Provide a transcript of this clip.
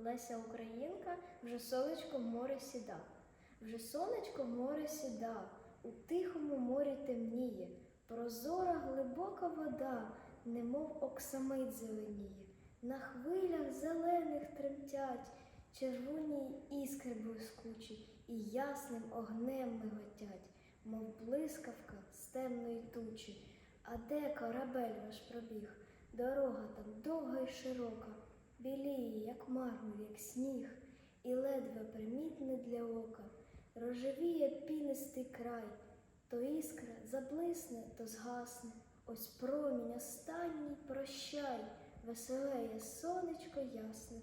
Леся Українка вже сонечко море сіда. Вже сонечко море сіда, у тихому морі темніє, прозора глибока вода, немов оксамит зеленіє. На хвилях зелених тремтять червоні іскри блискучі і ясним огнем миготять, мов блискавка з темної тучі. А де корабель ваш пробіг? Дорога там довга й широка, біліє, як мармур, як сніг, і ледве примітне для ока, рожевіє пінистий край, то іскра заблисне, то згасне. Ось промінь останній прощай, веселеє сонечко ясне.